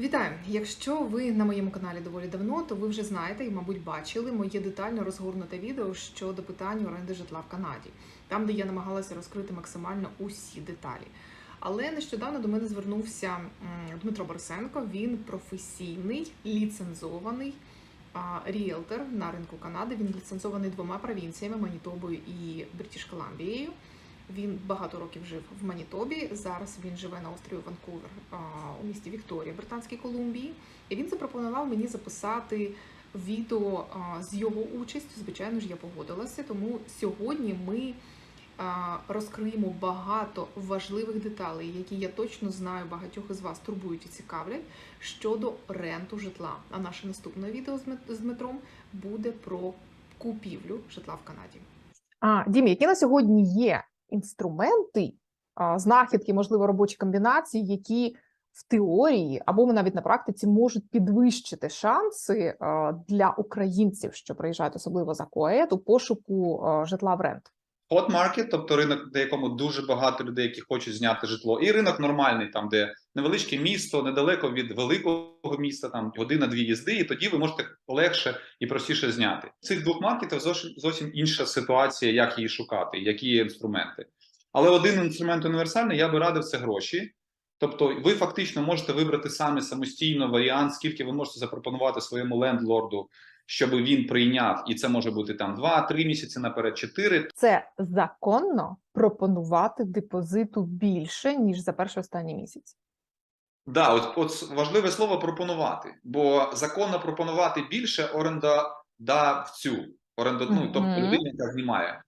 Вітаю! Якщо ви на моєму каналі доволі давно, то ви вже знаєте і, мабуть, бачили моє детально розгорнуте відео щодо питань оренди житла в Канаді, там, де я намагалася розкрити максимально усі деталі. Але нещодавно до мене звернувся Дмитро Борисенко. Він професійний ліцензований ріелтор на ринку Канади. Він ліцензований двома провінціями Манітобою і Бритіш Колумбією. Він багато років жив в Манітобі. Зараз він живе на острові Ванкувер у місті Вікторія, Британській Колумбії. І він запропонував мені записати відео з його участю. Звичайно ж, я погодилася. Тому сьогодні ми розкриємо багато важливих деталей, які я точно знаю, багатьох із вас турбують і цікавлять щодо ренту житла. А наше наступне відео з Дмитром буде про купівлю житла в Канаді. А, Дім, які на сьогодні є інструменти, знахідки, можливо, робочі комбінації, які в теорії або навіть на практиці можуть підвищити шанси для українців, що приїжджають особливо за коету пошуку житла в рент? Hot market, тобто ринок, де якому дуже багато людей, які хочуть зняти житло, і ринок нормальний, там де невеличке місто, недалеко від великого міста, там година-дві їзди, і тоді ви можете легше і простіше зняти. Цих двох маркетах зовсім інша ситуація, як її шукати, які є інструменти. Але один інструмент універсальний, я би радив це гроші. Тобто, ви фактично можете вибрати саме самостійно варіант, скільки ви можете запропонувати своєму лендлорду, щоб він прийняв, і це може бути там 2-3 місяці наперед, 4. Це законно пропонувати депозиту більше ніж за перший останній місяць. Да, от, от важливе слово пропонувати, бо законно пропонувати більше орендодавцю, оренда, ну, тобто Мгм. людині, яка знімає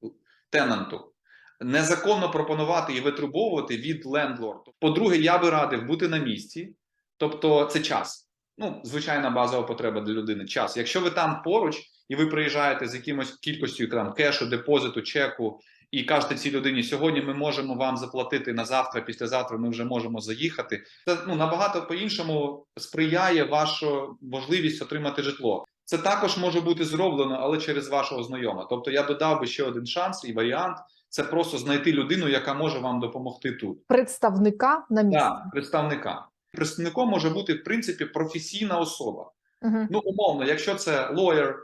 тенанту. Незаконно пропонувати і витребовувати від лендлорду. По-друге, я би радив бути на місці, тобто це час. Ну, звичайна базова потреба для людини. Час. Якщо ви там поруч і ви приїжджаєте з якимось кількістю там кешу, депозиту, чеку, і кажете цій людині, сьогодні ми можемо вам заплатити на завтра, післязавтра ми вже можемо заїхати. Це ну набагато по-іншому сприяє вашу можливість отримати житло. Це також може бути зроблено, але через вашого знайома. Тобто я додав би ще один шанс і варіант це просто знайти людину, яка може вам допомогти тут. Представника на місці. Так, представника. Представником може бути в принципі професійна особа. Мгм. Ну, умовно, якщо це лоєр,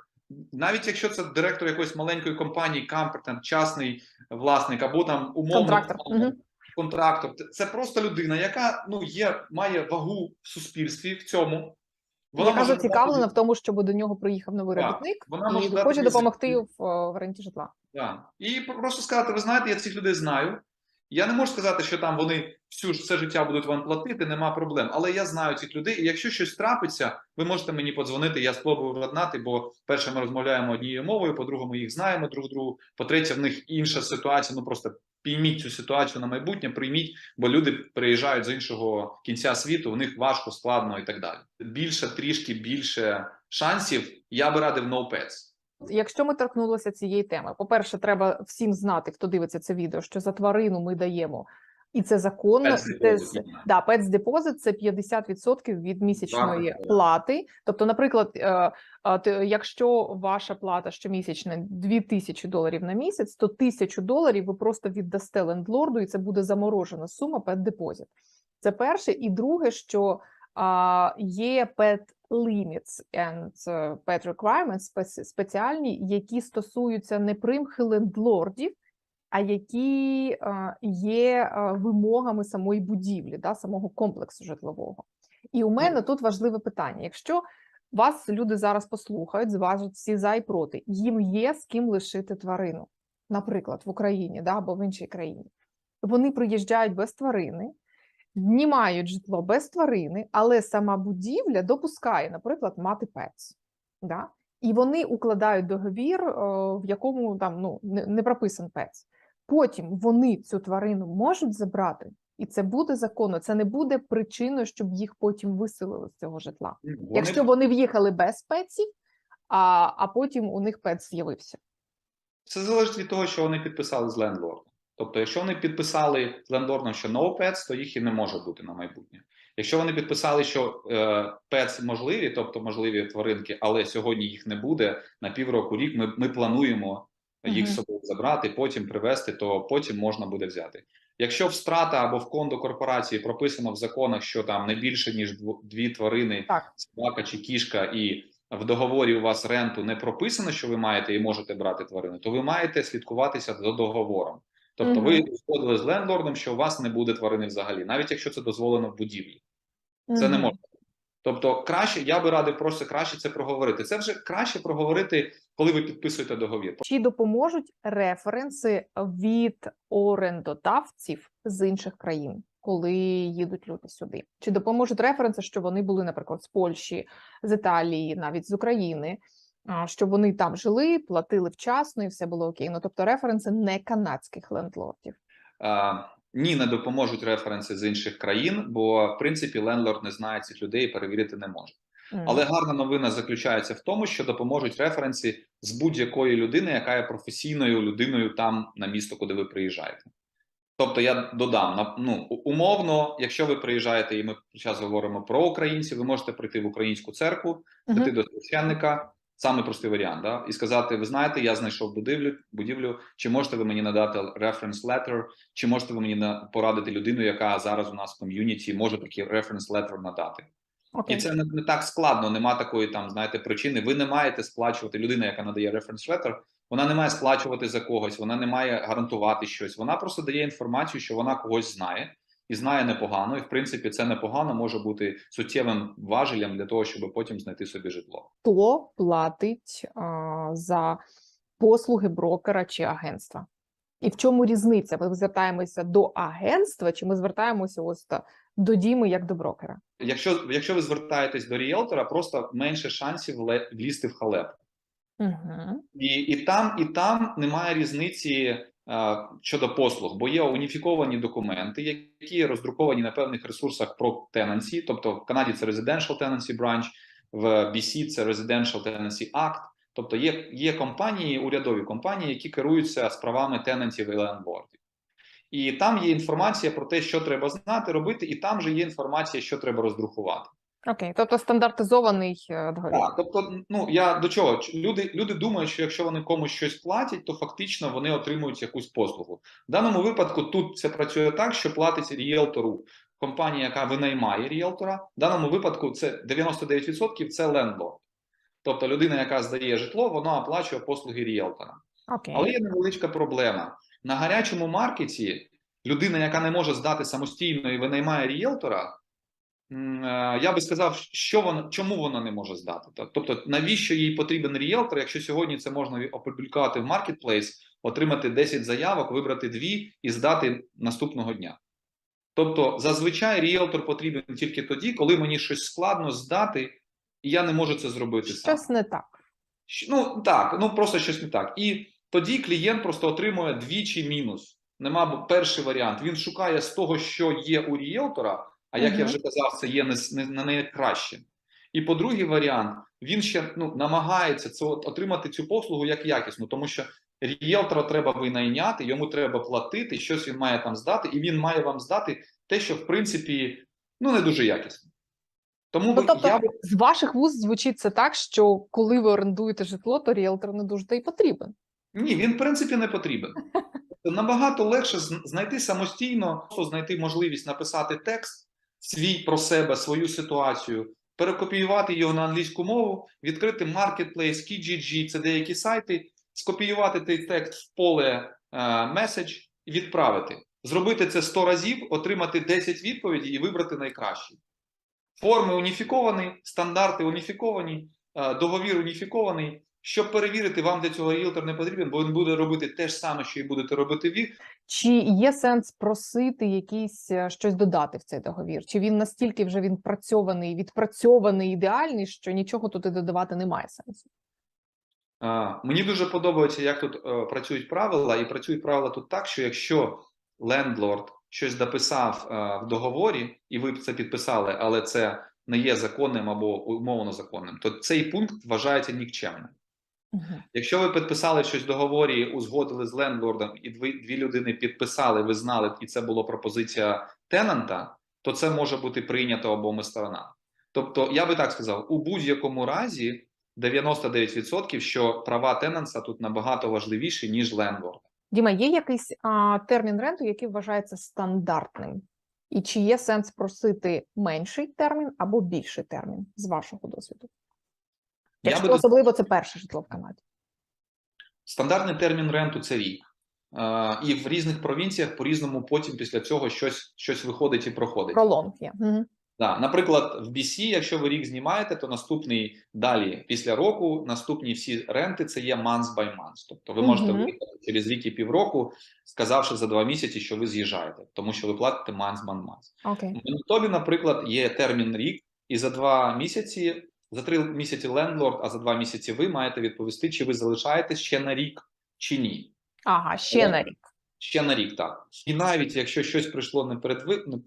навіть якщо це директор якоїсь маленької компанії, кампер, там частний власник, або там умовно Контрактор. Мгм. контрактор, це просто людина, яка ну є, має вагу в суспільстві в цьому. Яка може зацікавлена дати- в тому, щоб до нього приїхав новий Так, робітник вона може і дати хоче допомогти в, е, в ренті житла. Да. І просто сказати: ви знаєте, я цих людей знаю. Я не можу сказати, що там вони всю ж все життя будуть вам платити, нема проблем. Але я знаю цих людей, і якщо щось трапиться, ви можете мені подзвонити, я спробую владнати, бо перше, ми розмовляємо однією мовою, по-друге, ми їх знаємо друг другу. По-третє, в них інша ситуація. Ну просто пійміть цю ситуацію на майбутнє, прийміть, бо люди приїжджають з іншого кінця світу, у них важко, складно і так далі. Більше, трішки більше шансів. Я би радив no pets. Якщо ми торкнулися цієї теми, по-перше, треба всім знати, хто дивиться це відео, що за тварину ми даємо, і це законно. Це да. Pets – це 50% від місячної Так. плати. Тобто, наприклад, е, якщо ваша плата щомісячна 2000 доларів на місяць, то 1000 доларів ви просто віддасте лендлорду, і це буде заморожена сума Deposit. Це перше. І друге, що є pet limits and pet requirements спеціальні, які стосуються не примхи лендлордів, а які е, є е, вимогами самої будівлі, да, самого комплексу житлового. І у мене тут важливе питання: якщо вас люди зараз послухають, зважать всі за і проти, їм є з ким лишити тварину, наприклад, в Україні да, або в іншій країні. Вони приїжджають без тварини, знімають житло без тварини, але сама будівля допускає, наприклад, мати пец. Да? І вони укладають договір, е, в якому там ну не, не прописан пец. Потім вони цю тварину можуть забрати, і це буде законно. Це не буде причиною, щоб їх потім виселили з цього житла. Вони Якщо вони в'їхали без пеців, а, а потім у них пец з'явився. Це залежить від того, що вони підписали з лендлордом. Тобто, якщо вони підписали з лендлордом, що no pets, то їх і не може бути на майбутнє. Якщо вони підписали, що е, pets можливі, тобто можливі тваринки, але сьогодні їх не буде на півроку рік. Ми, ми плануємо їх з собою забрати, потім привезти, то потім можна буде взяти. Якщо в страта або в кондо корпорації прописано в законах, що там не більше ніж дві тварини, Так. собака чи кішка, і в договорі у вас ренту не прописано, що ви маєте і можете брати тварину, то ви маєте слідкуватися за договором. Тобто, ви Мгм. узгодили з лендлордом, що у вас не буде тварини взагалі, навіть якщо це дозволено в будівлі. Це не можна. Тобто, краще я би радив просто краще це проговорити. Це вже краще проговорити, коли ви підписуєте договір. Чи допоможуть референси від орендодавців з інших країн, коли їдуть люди сюди? Чи допоможуть референси, що вони були, наприклад, з Польщі, з Італії, навіть з України, щоб вони там жили, платили вчасно і все було окей? Ну тобто референси не канадських лендлордів. А, ні, не допоможуть референси з інших країн, бо в принципі лендлорд не знає цих людей і перевірити не може. Мгм. Але гарна новина заключається в тому, що допоможуть референси з будь-якої людини, яка є професійною людиною там на місто, куди ви приїжджаєте. Тобто я додам ну умовно, якщо ви приїжджаєте, і ми зараз говоримо про українців, ви можете прийти в українську церкву, прийти до священника, саме простий варіант, да, і сказати: ви знаєте, я знайшов будівлю, будівлю, чи можете ви мені надати reference letter, чи можете ви мені порадити людину, яка зараз у нас в ком'юніті може такий reference letter надати. Окей. І це не, не так складно, нема такої там, знаєте, причини. Ви не маєте сплачувати людина, яка надає reference letter, вона не має сплачувати за когось, вона не має гарантувати щось. Вона просто дає інформацію, що вона когось знає і знає непогано. І в принципі, це непогано може бути суттєвим важелем для того, щоб потім знайти собі житло. Хто платить а, за послуги брокера чи агентства? І в чому різниця? Ми звертаємося до агентства, чи ми звертаємося ось до Діми як до брокера? Якщо якщо ви звертаєтесь до ріелтора, просто менше шансів влізти в халеп. Угу. І, і там, і там немає різниці щодо послуг, бо є уніфіковані документи, які роздруковані на певних ресурсах про tenancy, тобто в Канаді це Residential Tenancy Branch, в BC це Residential Tenancy Act. Тобто є, є компанії, урядові компанії, які керуються справами тенантів і лендлордів. І там є інформація про те, що треба знати, робити, і там же є інформація, що треба роздрукувати. Окей, тобто стандартизований е, договір. Так, тобто, ну я до чого люди, люди думають, що якщо вони комусь щось платять, то фактично вони отримують якусь послугу. В даному випадку тут це працює так, що платить ріелтору компанія, яка винаймає ріелтора. В даному випадку це 99% це лендлорд. Тобто людина, яка здає житло, вона оплачує послуги ріелтора. Окей. Але є невеличка проблема. На гарячому маркеті людина, яка не може здати самостійно і винаймає ріелтора, е, я би сказав, що вона, чому вона не може здати. Тобто, навіщо їй потрібен ріелтор, якщо сьогодні це можна опублікувати в Marketplace, отримати 10 заявок, вибрати дві і здати наступного дня. Тобто, зазвичай ріелтор потрібен тільки тоді, коли мені щось складно здати, і я не можу це зробити сам. Щось не так. Ну так, ну просто щось не так. І тоді клієнт просто отримує двічі мінус. Нема перший варіант. Він шукає з того, що є у ріелтора, а як я вже казав, це є не, не, не найкраще. І по другий варіант, він ще ну, намагається це от, отримати цю послугу як якісну, тому що ріелтора треба винайняти, йому треба платити, щось він має там здати, і він має вам здати те, що в принципі ну не дуже якісно. Тому Ну, тобто, я з ваших вуст звучить це так, що коли ви орендуєте житло, то ріелтор не дуже та й потрібен. Ні, він в принципі не потрібен. Тобто Набагато легше знайти самостійно, знайти можливість написати текст свій про себе, свою ситуацію, перекопіювати його на англійську мову, відкрити Marketplace, Kijiji, це деякі сайти, скопіювати цей текст в поле меседж і відправити. Зробити це 100 разів, отримати 10 відповідей і вибрати найкращі. Форми уніфіковані, стандарти уніфіковані, е, договір уніфікований. Щоб перевірити, вам для цього ріелтор не потрібен, бо він буде робити те ж саме, що і будете робити ви. Чи є сенс просити якісь е, щось додати в цей договір? Чи він настільки вже він працьований, відпрацьований, ідеальний, що нічого тут і додавати немає сенсу? А, Мені дуже подобається, як тут е, працюють правила, і працюють правила тут так, що якщо лендлорд щось дописав е, в договорі, і ви це підписали, але це не є законним або умовно законним, то цей пункт вважається нікчемним. Мгм. Якщо ви підписали щось в договорі, узгодили з лендлордом, і дві, дві людини підписали, ви знали, і це була пропозиція тенанта, то це може бути прийнято обома сторонами. Тобто, я би так сказав, у будь-якому разі 99%, що права тенанса тут набагато важливіші, ніж лендлорда. Діма, є якийсь а, термін ренту, який вважається стандартним? І чи є сенс просити менший термін або більший термін з вашого досвіду? Якщо би особливо це перше житло в Канаді. Стандартний термін ренту це рік. Е, і в різних провінціях по-різному потім після цього щось, щось виходить і проходить. Пролонг є. Мгм. Да. Наприклад, в BC, якщо ви рік знімаєте, то наступний далі, після року, наступні всі ренти це є month by month. Тобто ви можете Мгм. виїхати через рік і півроку, сказавши за два місяці, що ви з'їжджаєте, тому що ви платите month by month. Окей. В Манітобі, наприклад, є термін рік, і за два місяці, за три місяці лендлорд, а за два місяці ви маєте відповісти, чи ви залишаєтесь ще на рік, чи ні. Ага, ще Але- на рік. Ще на рік так. І навіть якщо щось прийшло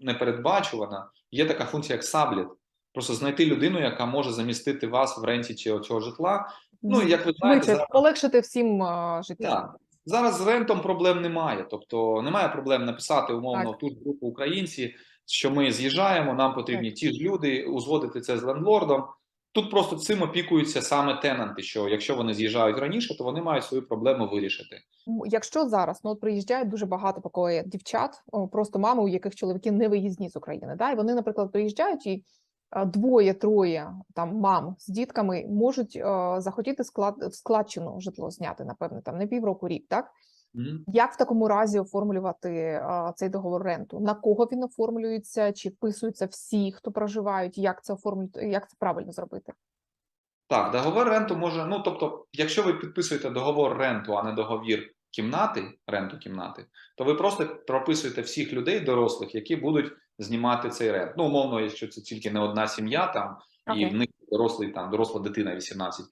непередбачувано, є така функція, як сабліт. Просто знайти людину, яка може замістити вас в ренті цього, цього житла. Ну, як ви знаєте, зараз, полегшити всім а, життя. так, зараз з рентом проблем немає. Тобто немає проблем написати умовно Так. в ту ж групу українці, що ми з'їжджаємо, нам потрібні ті ж люди, узгодити це з лендлордом. Тут просто цим опікуються саме тенанти, що якщо вони з'їжджають раніше, то вони мають свою проблему вирішити. Якщо зараз ну от приїжджають дуже багато такої дівчат, просто мами, у яких чоловіки не виїзні з України, да, і вони, наприклад, приїжджають і двоє-троє там мам з дітками можуть захотіти склад в складчину житло зняти, напевне, там не півроку рік, так. Як в такому разі оформлювати а, цей договор ренту? На кого він оформлюється? Чи вписуються всі, хто проживають? Як це оформлювати? Як це правильно зробити? Так, договор ренту може. Ну тобто, якщо ви підписуєте договор ренту, а не договір кімнати, ренту кімнати, то ви просто прописуєте всіх людей дорослих, які будуть знімати цей рент. Ну, умовно, якщо це тільки не одна сім'я, там і в них дорослий там доросла дитина 18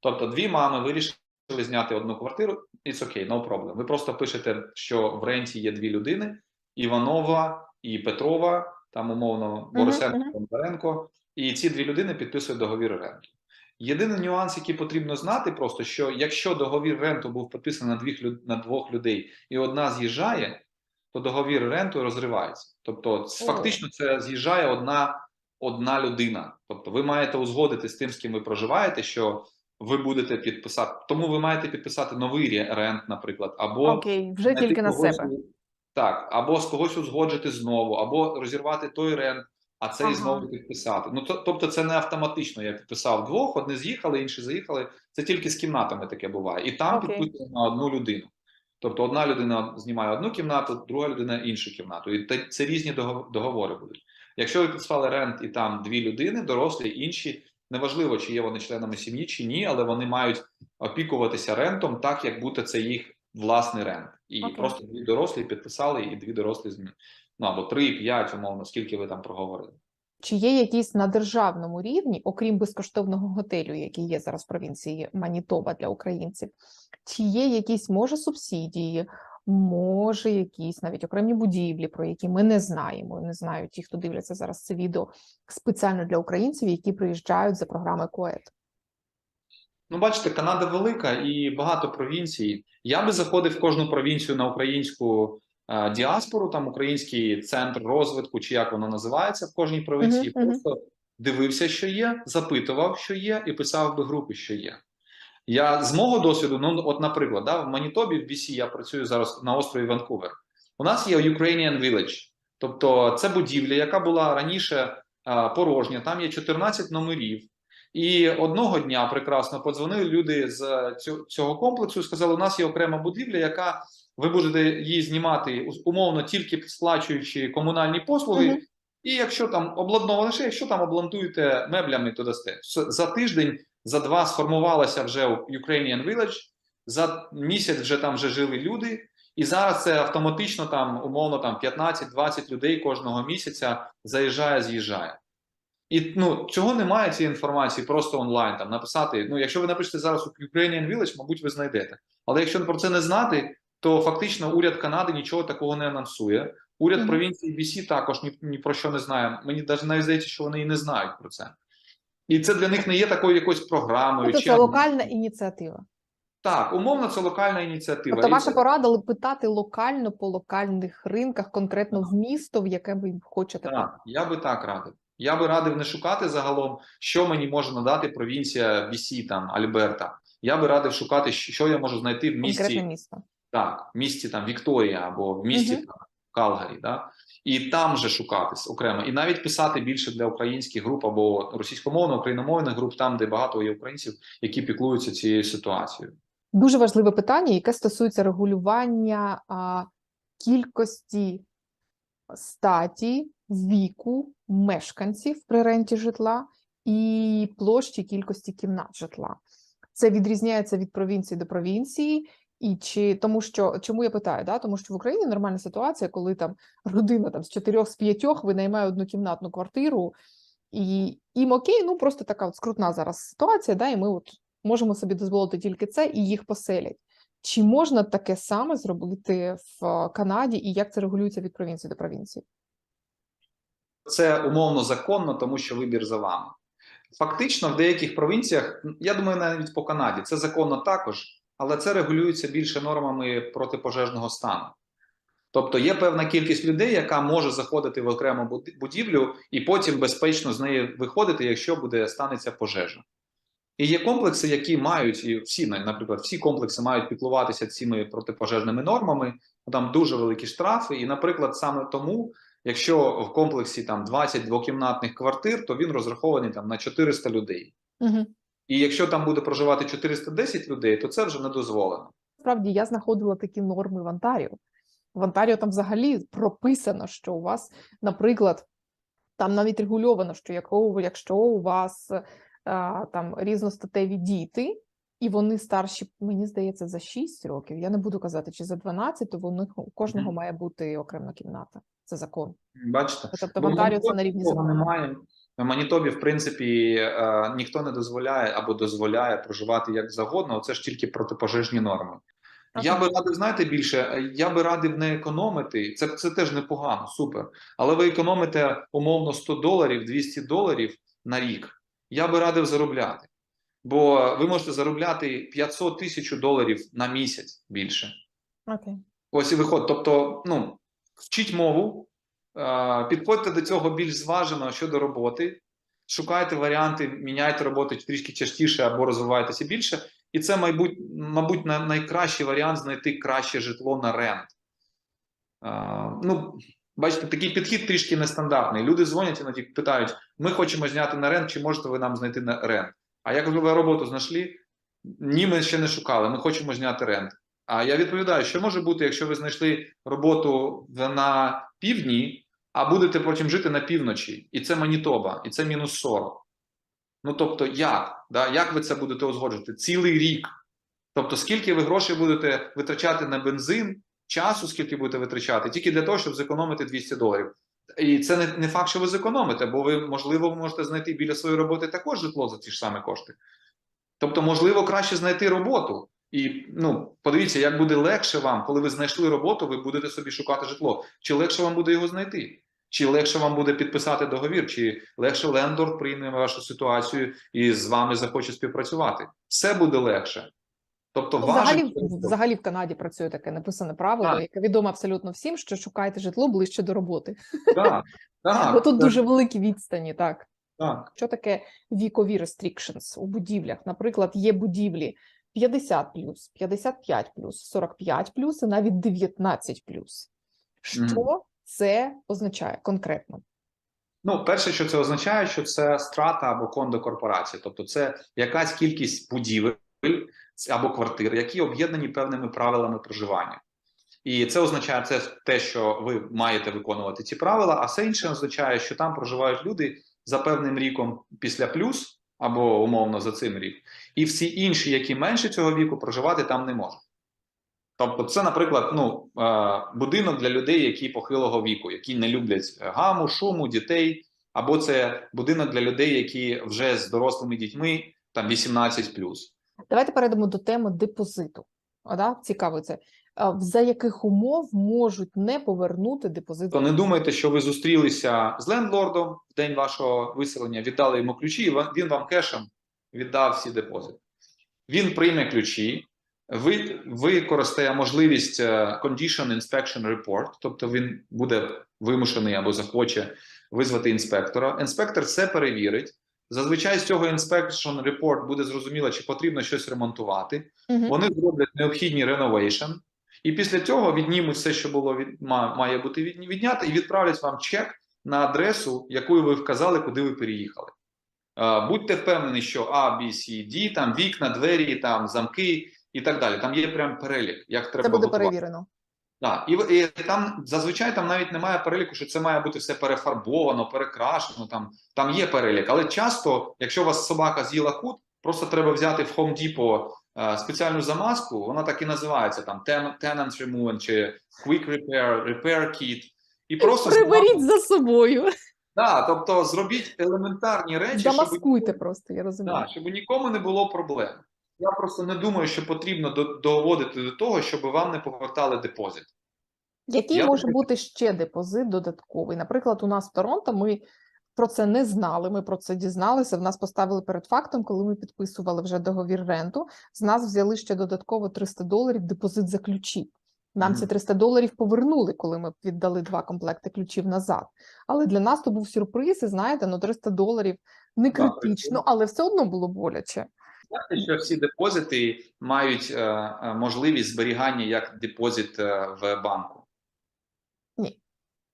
Тобто, дві мами вирішили зняти одну квартиру, it's okay, no problem. Ви просто пишете, що в ренті є дві людини: Іванова і Петрова, там умовно Борисенко. Бондаренко, і ці дві людини підписують договір ренту. Єдиний нюанс, який потрібно знати, просто що якщо договір ренту був підписаний на двох, на двох людей і одна з'їжджає, то договір ренту розривається. Тобто, О. фактично, це з'їжджає одна, одна людина. Тобто, ви маєте узгодити з тим, з ким ви проживаєте, що ви будете підписати. Тому ви маєте підписати новий рент, наприклад, або Окей, вже тільки на когось себе. Так, або з когось узгоджити знову, або розірвати той рент, а цей Ага. знову підписати. Ну то, тобто, це не автоматично. Я підписав двох, одні з'їхали, інші заїхали. Це тільки з кімнатами таке буває. І там Окей. підписано на одну людину. Тобто, одна людина знімає одну кімнату, друга людина іншу кімнату. І це різні дого- договори будуть. Якщо ви підписали рент і там дві людини, дорослі, інші, неважливо, чи є вони членами сім'ї, чи ні, але вони мають опікуватися рентом так, як будто це їх власний рент. І Окей. просто дві дорослі підписали, і дві дорослі змі... ну або три, п'ять, умовно, скільки ви там проговорили. Чи є якісь на державному рівні, окрім безкоштовного готелю, який є зараз в провінції Манітоба для українців, чи є якісь може субсидії, може якісь навіть окремі будівлі, про які ми не знаємо, не знають ті, хто дивляться зараз це відео спеціально для українців, які приїжджають за програмою КОЕТ? Ну, бачите, Канада велика і багато провінцій. Я би заходив в кожну провінцію на українську е, діаспору, там український центр розвитку, чи як воно називається в кожній провінції. Мгм, мгм. Просто дивився, що є, запитував, що є, і писав би групи, що є. Я з мого досвіду, ну от, наприклад, да, в Манітобі, в BC, я працюю зараз на острові Ванкувер. У нас є Ukrainian Village, тобто це будівля, яка була раніше е, порожня. Там є 14 номерів. І одного дня прекрасно подзвонили люди з цього, комплексу і сказали: у нас є окрема будівля, яка ви будете її знімати умовно тільки сплачуючи комунальні послуги. Мгм. І якщо там обладнано лише, якщо там облантуєте меблями, то дасте. За тиждень, за два сформувалася вже Ukrainian Village, за місяць вже там вже жили люди, і зараз це автоматично там умовно там 15-20 людей кожного місяця заїжджає, з'їжджає. І ну цього немає цієї інформації просто онлайн. Там написати. Ну, якщо ви напишете зараз у Ukrainian Village, мабуть, ви знайдете. Але якщо про це не знати, то фактично уряд Канади нічого такого не анонсує. Уряд Мгм. провінції BC також ні, ні про що не знає. Мені навіть навіть здається, що вони і не знають про це. І це для них не є такою якоюсь програмою. Тобто чи це локальна ініціатива. так, умовно, це локальна ініціатива. Тобто ваша це- порада питати локально по локальних ринках, конкретно в місто, в яке ви хочете Так, я би так радив. Я би радив не шукати загалом, що мені може надати провінція BC, там Альберта. Я би радив шукати, що я можу знайти в конкретне місті місто. Так, в місті там Вікторія або в місті Мгм. там, Калгарі, да? І там же шукатись окремо, і навіть писати більше для українських груп або російськомовних, україномовних груп, там, де багато є українців, які піклуються цією ситуацією. Дуже важливе питання, яке стосується регулювання а, кількості статі, віку мешканців при ренті житла і площі кількості кімнат житла. Це відрізняється від провінції до провінції. І чи тому, що чому я питаю? Да? Тому що в Україні нормальна ситуація, коли там родина там з чотирьох з п'ятьох винаймає однокімнатну квартиру, і їм окей, ну просто така от скрутна зараз ситуація, да, і ми от можемо собі дозволити тільки це, і їх поселять. Чи можна таке саме зробити в е, Канаді, і як це регулюється від провінції до провінції? Це умовно законно, тому що вибір за вами. Фактично, в деяких провінціях, я думаю, навіть по Канаді, це законно також, але це регулюється більше нормами протипожежного стану. Тобто є певна кількість людей, яка може заходити в окрему будівлю і потім безпечно з неї виходити, якщо буде станеться пожежа. І є комплекси, які мають, і всі, наприклад, всі комплекси мають піклуватися цими протипожежними нормами. Там дуже великі штрафи. І, наприклад, саме тому, якщо в комплексі там 20 двокімнатних квартир, то він розрахований там на 400 людей. Угу. І якщо там буде проживати 410 людей, то це вже не дозволено. Справді я знаходила такі норми в Онтаріо. В Онтаріо там взагалі прописано, що у вас, наприклад, там навіть регульовано, що якщо, у вас а, там різностатеві діти, і вони старші, мені здається, за 6 років. Я не буду казати, чи за 12, то у у кожного Мгм. має бути окрема кімната. Це закон. Бачите? Тобто в Бо Онтаріо це на рівні закону. немає. В Манітобі, в принципі, е, ніхто не дозволяє або дозволяє проживати як завгодно. Це ж тільки протипожежні норми. Я би радив, знаєте, більше, е, я би радив не економити. Це, це теж непогано, супер. Але ви економите умовно 100 доларів, 200 доларів на рік. Я би радив заробляти. Бо ви можете заробляти 500 тисяч доларів на місяць більше. Окей. Ось і виход. Тобто, ну, вчіть мову, підходьте до цього більш зважено щодо роботи, шукайте варіанти, міняйте роботу трішки частіше або розвивайтеся більше. І це, мабуть, мабуть, найкращий варіант знайти краще житло на рент. Е, ну, бачите, такий підхід трішки нестандартний. Люди дзвонять іноді питають: ми хочемо зняти на рент, чи можете ви нам знайти на рент? А як ви роботу знайшли? Ні, ми ще не шукали. Ми хочемо зняти рент. А я відповідаю, що може бути, якщо ви знайшли роботу на півдні, а будете потім жити на півночі, і це Манітоба, і це мінус 40. Ну тобто, як? Да? Як ви це будете узгоджувати? Цілий рік. Тобто, скільки ви грошей будете витрачати на бензин, часу, скільки будете витрачати, тільки для того, щоб зекономити 200 доларів. І це не, не факт, що ви зекономите, бо ви, можливо, можете знайти біля своєї роботи також житло за ті ж самі кошти. Тобто, можливо, краще знайти роботу. І ну, подивіться, як буде легше вам, коли ви знайшли роботу, ви будете собі шукати житло. Чи легше вам буде його знайти? Чи легше вам буде підписати договір, чи легше лендор прийме вашу ситуацію і з вами захоче співпрацювати? Все буде легше. Тобто, Ну, важить- Взагалі, взагалі в Канаді працює таке написане правило, Так. яке відомо абсолютно всім, що шукайте житло ближче до роботи. так, так, Бо тут дуже великі відстані, так. так. Що таке вікові restrictions у будівлях? Наприклад, є будівлі 50 55 45 і навіть 19 Що це означає конкретно? Ну, перше, що це означає, що це страта або кондо корпорації, тобто це якась кількість будівель або квартир, які об'єднані певними правилами проживання. І це означає це те, що ви маєте виконувати ці правила, а все інше означає, що там проживають люди за певним ріком після плюс або умовно за цим рік, і всі інші, які менше цього віку, проживати там не можуть. Тобто, це, наприклад, ну, е, будинок для людей, які похилого віку, які не люблять гаму, шуму, дітей, або це будинок для людей, які вже з дорослими дітьми, там 18+. Давайте перейдемо до теми депозиту. А, да? Цікаво це. За яких умов можуть не повернути депозит? То не думайте, що ви зустрілися з лендлордом в день вашого виселення, віддали йому ключі, і він вам кешем віддав всі депозити. Він прийме ключі, використає можливість е, Condition Inspection Report, тобто він буде вимушений або захоче визвати інспектора. Інспектор це перевірить. Зазвичай з цього Inspection Report буде зрозуміло, чи потрібно щось ремонтувати. Мгм. Вони зроблять необхідні renovation, І після цього віднімуть все, що було від має бути від, віднято, і відправлять вам чек на адресу, яку ви вказали, куди ви переїхали. Е, Будьте впевнені, що А, Б, С, Д, там вікна, двері, там замки і так далі. Там є прям перелік, як треба Це буде готувати. перевірено. Так, і, і там зазвичай там навіть немає переліку, що це має бути все перефарбовано, перекрашено. Там, там є перелік. Але часто, якщо у вас собака з'їла кут, просто треба взяти в Home Depot е, спеціальну замазку, вона так і називається там Tenant Removing чи Quick Repair, Repair Kit. І просто Приберіть за собою. Да, тобто зробіть елементарні речі, щоб Замаскуйте просто, я розумію. Да, щоб нікому не було проблем. Я просто не думаю, що потрібно доводити до того, щоб вам не повертали депозит. Який Я може думаю- бути ще депозит додатковий? Наприклад, у нас в Торонто ми про це не знали. Ми про це дізналися. В нас поставили перед фактом, коли ми підписували вже договір ренту. З нас взяли ще додатково 300 доларів депозит за ключі. Нам ці Мгм. 300 доларів повернули, коли ми віддали два комплекти ключів назад. Але для нас то був сюрприз, і знаєте, ну 300 доларів не критично, але все одно було боляче. Знаєте, що всі депозити мають е, е, можливість зберігання як депозит е, в банку? Ні.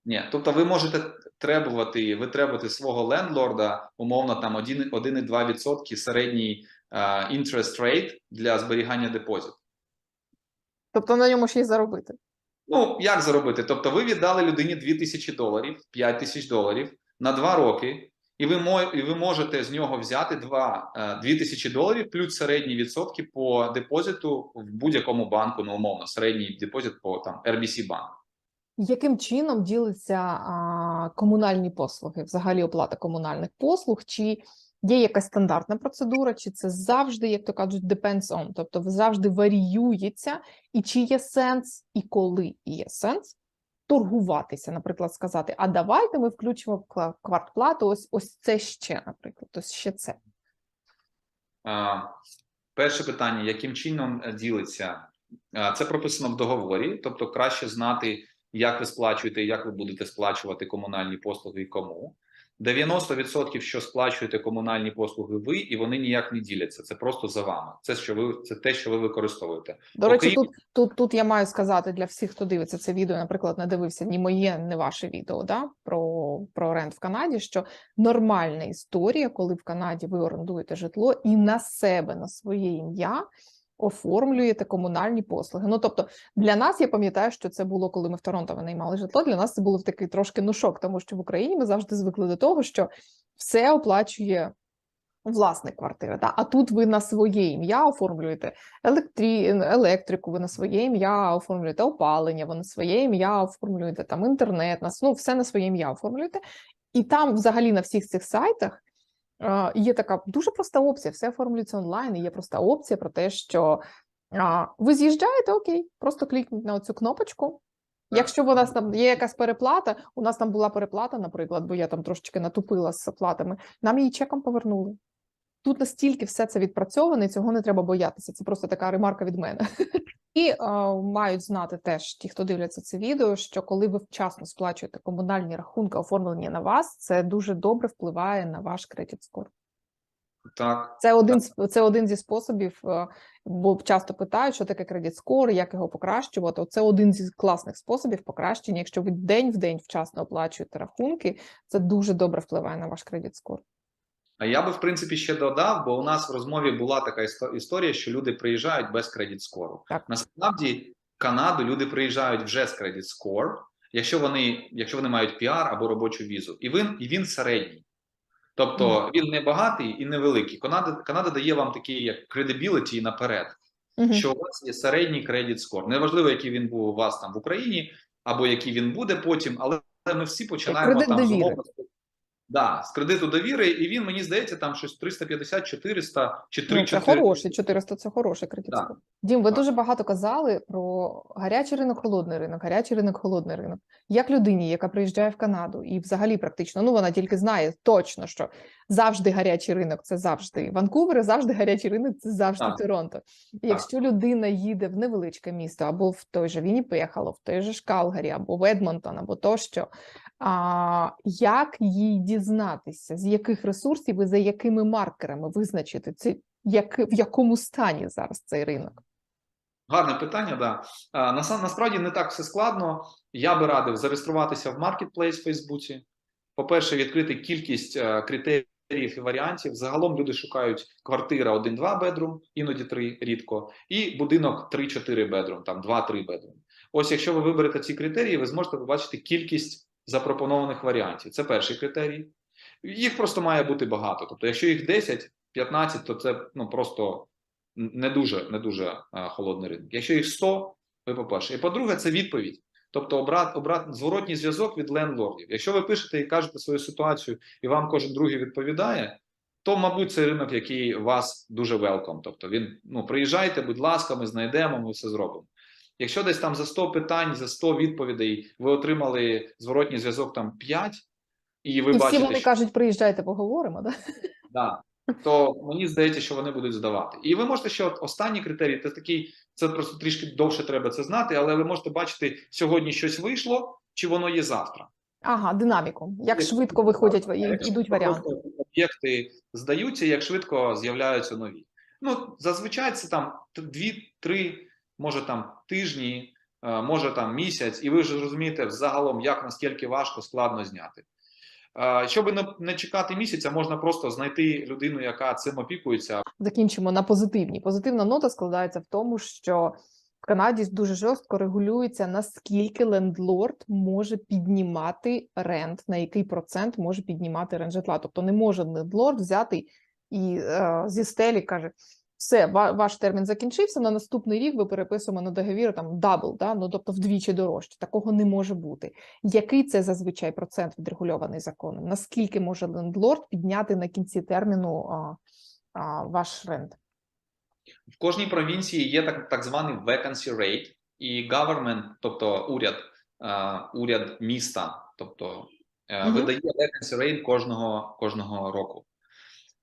Ні. Тобто ви можете требувати, ви требувати свого лендлорда, умовно, там 1 1,2% середній interest rate для зберігання депозиту. Тобто на ньому ще й заробити. Ну, як заробити? Тобто, ви віддали людині 2000 доларів, 5 тисяч доларів на 2 роки, і ви, і ви можете з нього взяти 2, е, 2000 доларів плюс середні відсотки по депозиту в будь-якому банку, ну, умовно, середній депозит по там RBC банк. Яким чином ділиться а, комунальні послуги, взагалі оплата комунальних послуг? Чи є якась стандартна процедура, чи це завжди, як то кажуть, depends on, тобто завжди варіюється, і чи є сенс, і коли є сенс торгуватися, наприклад, сказати: а давайте ми включимо квартплату ось ось це ще, наприклад, ось ще це. А, Перше питання: яким чином е, ділиться? Це прописано в договорі, тобто краще знати, як ви сплачуєте, як ви будете сплачувати комунальні послуги і кому. 90% що сплачуєте комунальні послуги ви, і вони ніяк не діляться. Це просто за вами. Це що ви це те, що ви використовуєте. До речі, Окрім- тут, тут, тут я маю сказати для всіх, хто дивиться це відео, наприклад, не дивився ні моє, ні ваше відео да, про, про оренду в Канаді, що нормальна історія, коли в Канаді ви орендуєте житло і на себе, на своє ім'я оформлюєте комунальні послуги. Ну, тобто, для нас, я пам'ятаю, що це було, коли ми в Торонто наймали житло, для нас це було такий трошки ну, шок, тому що в Україні ми завжди звикли до того, що все оплачує власник квартири. Да? А тут ви на своє ім'я оформлюєте електрі... електрику, ви на своє ім'я оформлюєте опалення, ви на своє ім'я оформлюєте там інтернет, на... ну, все на своє ім'я оформлюєте. І там, взагалі, на всіх цих сайтах є така дуже проста опція, все оформлюється онлайн, і є проста опція про те, що а, ви з'їжджаєте, окей, просто клікніть на цю кнопочку. Якщо у нас там є якась переплата, у нас там була переплата, наприклад, бо я там трошечки натупила з оплатами, нам її чеком повернули. Тут настільки все це відпрацьоване, цього не треба боятися. Це просто така ремарка від мене. І е, мають знати теж ті, хто дивляться це відео, що коли ви вчасно сплачуєте комунальні рахунки, оформлені на вас, це дуже добре впливає на ваш кредит скор. Так, Це один з це один зі способів, е, бо часто питають, що таке кредит скор, як його покращувати. Це один зі класних способів покращення. Якщо ви день в день вчасно оплачуєте рахунки, це дуже добре впливає на ваш кредит скор. А я би в принципі ще додав, бо у нас в розмові була така історія, що люди приїжджають без кредит скору. Насправді, в Канаду люди приїжджають вже з кредит скор, якщо вони, якщо вони мають піар або робочу візу, і він, і він середній. Тобто він не багатий і не великий. Канада, Канада дає вам такий як credibility наперед, Мгм. що у вас є середній кредит скор. Неважливо, який він був у вас там в Україні, або який він буде потім, але ми всі починаємо там з Да, з кредиту довіри, і він мені здається, там щось 350, 400 чи 3 Ну, це хороший, 400 – це хороший кредит скор. Дім, ви Так. дуже багато казали про гарячий ринок, холодний ринок, гарячий ринок, холодний ринок. Як людині, яка приїжджає в Канаду, і взагалі практично, ну вона тільки знає точно, що завжди гарячий ринок це завжди Ванкувер, завжди гарячий ринок це завжди Так. Торонто. І Якщо людина їде в невеличке місто, або в той же Вінніпех, або в той же ж Калгарі, або в Едмонтон, або тощо, а, як їй дізнатися, з яких ресурсів і за якими маркерами визначити це, як, в якому стані зараз цей ринок? Гарне питання, да. А, наса- насправді не так все складно. Я би радив зареєструватися в в Фейсбуці. По-перше, відкрити кількість е, критеріїв і варіантів. Загалом люди шукають квартира 1-2 бедрум, іноді 3 рідко, і будинок 3-4 бедрум, там 2-3 бедрум. Ось якщо ви виберете ці критерії, ви зможете побачити кількість запропонованих варіантів. Це перший критерій. Їх просто має бути багато. Тобто, якщо їх 10, 15, то це ну просто не дуже, не дуже е, холодний ринок. Якщо їх 100, ви по-перше. І по-друге, це відповідь. Тобто обрат, обрат, зворотній зв'язок від лендлордів. Якщо ви пишете і кажете свою ситуацію, і вам кожен другий відповідає, то, мабуть, це ринок, який вас дуже велком. Тобто він, ну, приїжджайте, будь ласка, ми знайдемо, ми все зробимо. Якщо десь там за 100 питань, за 100 відповідей ви отримали зворотній зв'язок там 5, і ви І всі вони що кажуть, приїжджайте, поговоримо. Да? да, то мені здається, що вони будуть здавати. І ви можете ще от останній критерій, це такий, це просто трішки довше треба це знати, але ви можете бачити, сьогодні щось вийшло, чи воно є завтра. Ага, динаміку. Як Є- швидко виходять і- швидко варіанти. Об'єкти здаються, як швидко з'являються нові. Ну, зазвичай це там т- дві-три, може там тижні, е, може там місяць, і ви вже розумієте взагалом, як наскільки важко, складно зняти. Е, Щоб не, чекати місяця, можна просто знайти людину, яка цим опікується, Закінчимо на позитивній. Позитивна нота складається в тому, що в Канаді дуже жорстко регулюється, наскільки лендлорд може піднімати рент, на який процент може піднімати рент житла. Тобто не може лендлорд взяти і е, зі стелі каже: все, ва- ваш термін закінчився. На наступний рік ви переписуємо на договір там дабл, да? ну тобто вдвічі дорожче. Такого не може бути. Який це зазвичай процент відрегульований законом? Наскільки може лендлорд підняти на кінці терміну а, а, ваш рент? В кожній провінції є так, так званий vacancy rate, і government, тобто уряд, е, уряд міста, тобто е, Мгм. видає vacancy rate кожного, кожного року.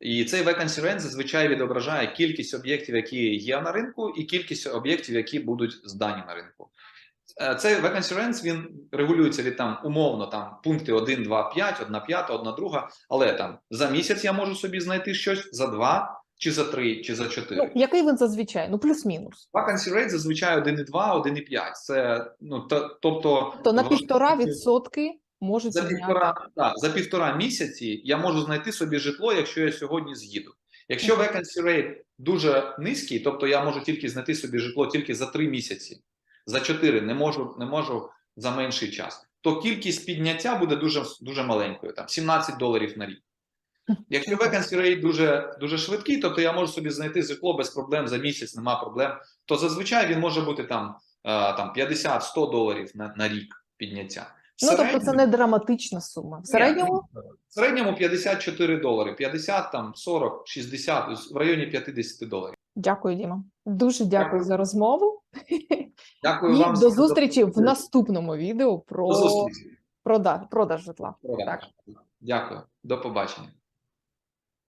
І цей vacancy rate зазвичай відображає кількість об'єктів, які є на ринку, і кількість об'єктів, які будуть здані на ринку. Е, Цей vacancy rent, він регулюється від там умовно там пункти 1, 2, 5, 1 п'ята, 1 друга, але там за місяць я можу собі знайти щось, за два, чи за три, чи за чотири. Ну, який він зазвичай? Ну, плюс-мінус. Vacancy rate зазвичай 1,2, 1,5. Це ну то, тобто То на півтора відсотки можуть за півтора, да, за півтора місяці я можу знайти собі житло, якщо я сьогодні з'їду. Якщо vacancy rate дуже низький, тобто я можу тільки знайти собі житло тільки за три місяці, за чотири не можу, не можу за менший час, то кількість підняття буде дуже дуже маленькою, там 17 доларів на рік. Якщо vacancy rate дуже дуже швидкий, тобто я можу собі знайти житло без проблем за місяць, нема проблем. То зазвичай він може бути там, е, там 50-100 доларів на, на рік підняття. В Ну, тобто це не драматична сума. В середньому в середньому 54 долари, 50, там 40, 60, в районі 50 доларів. дякую, Діма. Дуже дякую Дякую. за розмову. Дякую І вам до зустрічі в наступному відео про продаж, продаж житла. Продаж. Так. Дякую, до побачення.